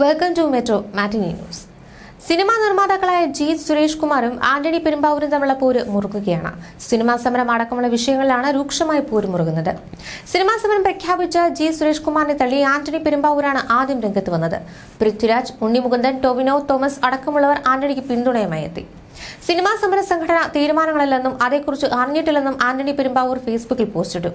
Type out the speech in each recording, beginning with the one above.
Welcome to metro matinee news. Cinema നിർമ്മാതാക്കളായ G Suresh കുമാറും ആന്റണി പെരുമ്പാവൂരും തമ്മിലുള്ള പോര് മുറുകുകയാണ് സിനിമാ സമരം അടക്കമുള്ള വിഷയങ്ങളിലാണ് രൂക്ഷമായി പോര് മുറുകുന്നത്. സിനിമാ സമരം പ്രഖ്യാപിച്ച ജി സുരേഷ് കുമാറിനെ തള്ളി ആന്റണി പെരുമ്പാവൂരാണ് ആദ്യം രംഗത്ത് വന്നത്. പൃഥ്വിരാജ് ഉണ്ണിമുകുന്ദൻ ടോവിനോ തോമസ് അടക്കമുള്ളവർ ആന്റണിക്ക് പിന്തുണയുമായി എത്തി. സിനിമാ സമര സംഘടന തീരുമാനങ്ങളില്ലെന്നും അതേക്കുറിച്ച് അറിഞ്ഞിട്ടില്ലെന്നും ആന്റണി പെരുമ്പാവൂർ ഫേസ്ബുക്കിൽ പോസ്റ്റിട്ടു.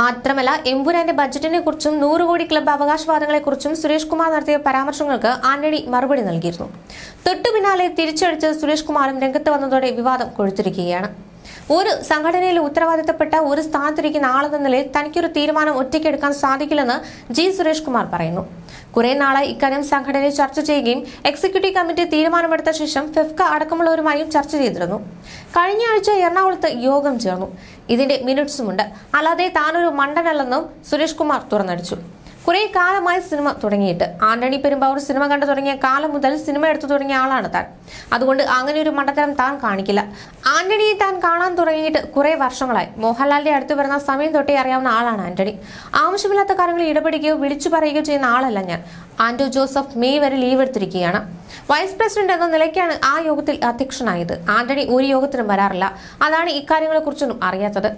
മാത്രമല്ല എമ്പുരാന്റെ ബജറ്റിനെ കുറിച്ചും നൂറ് കോടി ക്ലബ്ബ് അവകാശവാദങ്ങളെക്കുറിച്ചും സുരേഷ് കുമാർ നടത്തിയ പരാമർശങ്ങൾക്ക് ആന്റണി മറുപടി നൽകിയിരുന്നു. തൊട്ടു പിന്നാലെ തിരിച്ചടിച്ച് സുരേഷ് കുമാറും രംഗത്ത് വന്നതോടെ വിവാദം കൊഴുത്തിരിക്കുകയാണ്. ഒരു സംഘടനയിൽ ഉത്തരവാദിത്തപ്പെട്ട ഒരു സ്ഥാനത്തിരിക്കുന്ന ആളെന്ന നിലയിൽ തനിക്കൊരു തീരുമാനം ഒറ്റയ്ക്കെടുക്കാൻ സാധിക്കില്ലെന്ന് ജി സുരേഷ് കുമാർ പറയുന്നു. കുറെ നാളായി ഇക്കാര്യം സംഘടനയിൽ ചർച്ച ചെയ്യുകയും എക്സിക്യൂട്ടീവ് കമ്മിറ്റി തീരുമാനമെടുത്ത ശേഷം ഫെഫ്ക അടക്കമുള്ളവരുമായും ചർച്ച ചെയ്തിരുന്നു. കഴിഞ്ഞ ആഴ്ച എറണാകുളത്ത് യോഗം ചേർന്നു. ഇതിന്റെ മിനിറ്റ്സുമുണ്ട്. അല്ലാതെ താനൊരു മണ്ടനല്ലെന്നും സുരേഷ് കുമാർ തുറന്നടിച്ചു. കുറെ കാലമായി സിനിമ തുടങ്ങിയിട്ട്. ആന്റണി പെരുമ്പാവൂർ സിനിമ കണ്ടു തുടങ്ങിയ കാലം മുതൽ സിനിമ എടുത്തു തുടങ്ങിയ ആളാണ് താൻ. അതുകൊണ്ട് അങ്ങനെ ഒരു മണ്ടത്തരം താൻ കാണിക്കില്ല. ആന്റണിയെ താൻ കാണാൻ തുടങ്ങിയിട്ട് കുറെ വർഷങ്ങളായി. മോഹൻലാലിന്റെ അടുത്ത് വരുന്ന സമയം തൊട്ടേ അറിയാവുന്ന ആളാണ് ആന്റണി. ആവശ്യമില്ലാത്ത കാര്യങ്ങൾ ഇടപെടുകയോ വിളിച്ചു പറയുകയോ ചെയ്യുന്ന ആളല്ല ഞാൻ. ആന്റോ ജോസഫ് മെയ് വരെ ലീവ് എടുത്തിരിക്കുകയാണ്. വൈസ് പ്രസിഡന്റ് എന്ന നിലയ്ക്കാണ് ആ യോഗത്തിൽ അധ്യക്ഷനായത്. ആന്റണി ഒരു യോഗത്തിനും വരാറില്ല. അതാണ് ഇക്കാര്യങ്ങളെക്കുറിച്ചൊന്നും അറിയാത്തത്.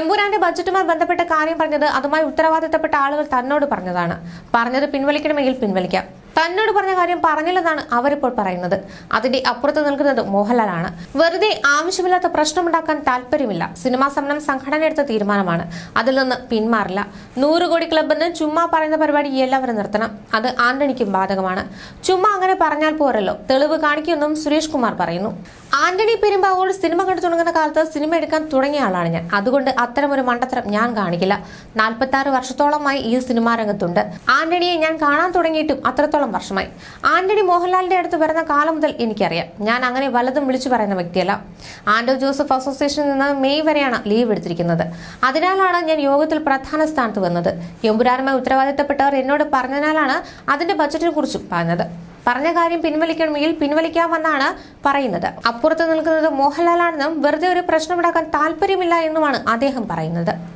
എമ്പുരാന്റെ ബജറ്റുമായി ബന്ധപ്പെട്ട കാര്യം പറഞ്ഞത് അതുമായി ഉത്തരവാദിത്തപ്പെട്ട ആളുകൾ തന്നോട് പറഞ്ഞതാണ്. പറഞ്ഞത് പിൻവലിക്കണമെങ്കിൽ പിൻവലിക്കാം. തന്നോട് പറഞ്ഞ കാര്യം പറഞ്ഞില്ലെന്നാണ് അവരിപ്പോൾ പറയുന്നത്. അതിന്റെ അപ്പുറത്ത് നിൽക്കുന്നത് മോഹൻലാലാണ്. വെറുതെ ആവശ്യമില്ലാത്ത പ്രശ്നമുണ്ടാക്കാൻ താല്പര്യമില്ല. സിനിമാ സമരം സംഘടന എടുത്ത തീരുമാനമാണ്. അതിൽ നിന്ന് പിന്മാറില്ല. നൂറ് കോടി ക്ലബ് എന്ന് ചുമ്മാ പറയുന്ന പരിപാടി എല്ലാവരും നിർത്തണം. അത് ആന്റണിക്കും ബാധകമാണ്. ചുമ്മാ അങ്ങനെ പറഞ്ഞാൽ പോരല്ലോ. തെളിവ് കാണിക്കുമെന്നും സുരേഷ് കുമാർ പറയുന്നു. ആന്റണി പെരുമ്പാവൂർ സിനിമ കണ്ടു തുടങ്ങുന്ന കാലത്ത് സിനിമ എടുക്കാൻ തുടങ്ങിയ ആളാണ് ഞാൻ. അതുകൊണ്ട് അത്തരമൊരു മണ്ടത്തരം ഞാൻ കാണിക്കില്ല. നാൽപ്പത്തി വർഷത്തോളമായി ഈ സിനിമാ രംഗത്തുണ്ട്. ആന്റണിയെ ഞാൻ കാണാൻ തുടങ്ങിയിട്ടും അത്രത്തോളം വർഷമായി. ആന്റണി മോഹൻലാലിന്റെ അടുത്ത് വരുന്ന കാലം മുതൽ എനിക്കറിയാം. ഞാൻ അങ്ങനെ വലതും വിളിച്ചു പറയുന്ന വ്യക്തിയല്ല. ആന്റോ ജോസഫ് അസോസിയേഷനിൽ നിന്ന് മെയ് വരെയാണ് ലീവ് എടുത്തിരിക്കുന്നത്. അതിനാലാണ് ഞാൻ യോഗത്തിൽ പ്രധാന സ്ഥാനത്ത് വന്നത്. എമ്പുരാനുമായി ഉത്തരവാദിത്തപ്പെട്ടവർ എന്നോട് പറഞ്ഞതിനാലാണ് അതിന്റെ ബജറ്റിനെ കുറിച്ചും പറഞ്ഞത്. പറഞ്ഞ കാര്യം പിൻവലിക്കണമെങ്കിൽ പിൻവലിക്കാമെന്നാണ് പറയുന്നത്. അപ്പുറത്ത് നിൽക്കുന്നത് മോഹൻലാലാണെന്നും വെറുതെ ഒരു പ്രശ്നമുണ്ടാക്കാൻ താല്പര്യമില്ല എന്നുമാണ് അദ്ദേഹം പറയുന്നത്.